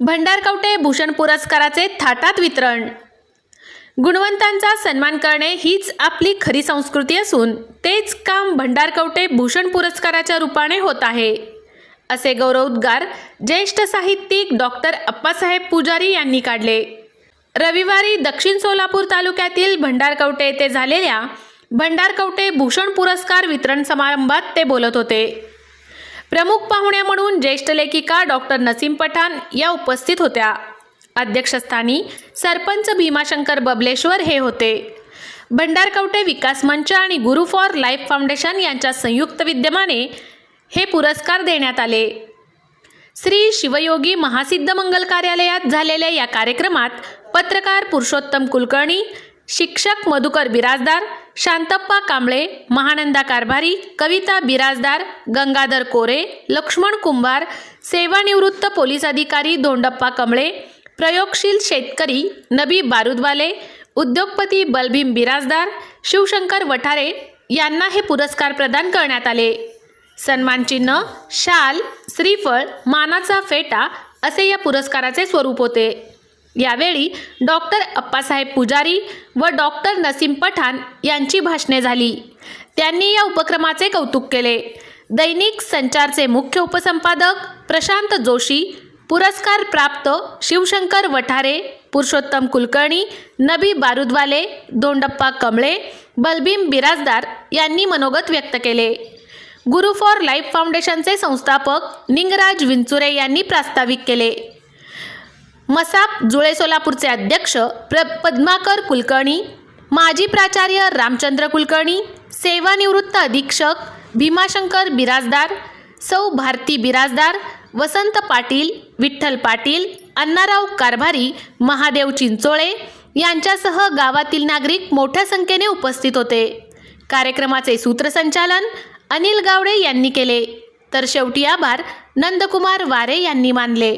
भंडारकवटे भूषण पुरस्काराचे थाटात वितरण. गुणवंतांचा सन्मान करणे हीच आपली खरी संस्कृती असून तेच काम भंडारकवटे भूषण पुरस्काराच्या रूपाने होत आहे. असे गौरवोद्गार ज्येष्ठ साहित्यिक डॉक्टर अप्पासाहेब पुजारी यांनी काढले. रविवारी दक्षिण सोलापूर तालुक्यातील भंडारकवटे येथे झालेल्या भंडारकवटे भूषण पुरस्कार वितरण समारंभात ते बोलत होते. प्रमुख पाहुण्या म्हणून ज्येष्ठ लेखिका डॉक्टर नसीम पठाण या उपस्थित होत्या. अध्यक्षस्थानी सरपंच भीमाशंकर बबलेश्वर हे होते. भंडारकवटे विकास मंच आणि गुरु फॉर लाईफ फाउंडेशन यांच्या संयुक्त विद्यमाने हे पुरस्कार देण्यात आले. श्री शिवयोगी महासिद्ध मंगल कार्यालयात झालेल्या या कार्यक्रमात पत्रकार पुरुषोत्तम कुलकर्णी शिक्षक मधुकर बिराजदार शांतप्पा कांबळे महानंदा कारभारी कविता बिराजदार गंगाधर कोरे लक्ष्मण कुंभार सेवानिवृत्त पोलीस अधिकारी धोंडप्पा कमळे प्रयोगशील शेतकरी नबी बारुदवाले उद्योगपती बलभीम बिराजदार शिवशंकर वठारे यांना हे पुरस्कार प्रदान करण्यात आले. सन्मानचिन्ह शाल श्रीफळ मानाचा फेटा असे या पुरस्काराचे स्वरूप होते. यावेळी डॉक्टर अप्पासाहेब पुजारी व डॉक्टर नसीम पठाण यांची भाषणे झाली. त्यांनी या उपक्रमाचे कौतुक केले. दैनिक संचारचे मुख्य उपसंपादक प्रशांत जोशी पुरस्कार प्राप्त शिवशंकर वठारे पुरुषोत्तम कुलकर्णी नबी बारुदवाले दोंडप्पा कमळे बलभीम बिराजदार यांनी मनोगत व्यक्त केले. गुरु फॉर लाईफ फाउंडेशनचे संस्थापक निंगराज विंचुरे यांनी प्रास्ताविक केले. मसाप जुळे सोलापूरचे अध्यक्ष प्र पद्माकर कुलकर्णी माजी प्राचार्य रामचंद्र कुलकर्णी सेवानिवृत्त अधीक्षक भीमाशंकर बिराजदार सौ भारती बिराजदार वसंत पाटील विठ्ठल पाटील अण्णाराव कारभारी महादेव चिंचोळे यांच्यासह गावातील नागरिक मोठ्या संख्येने उपस्थित होते. कार्यक्रमाचे सूत्रसंचालन अनिल गावडे यांनी केले. तर शेवटी आभार नंदकुमार वारे यांनी मानले.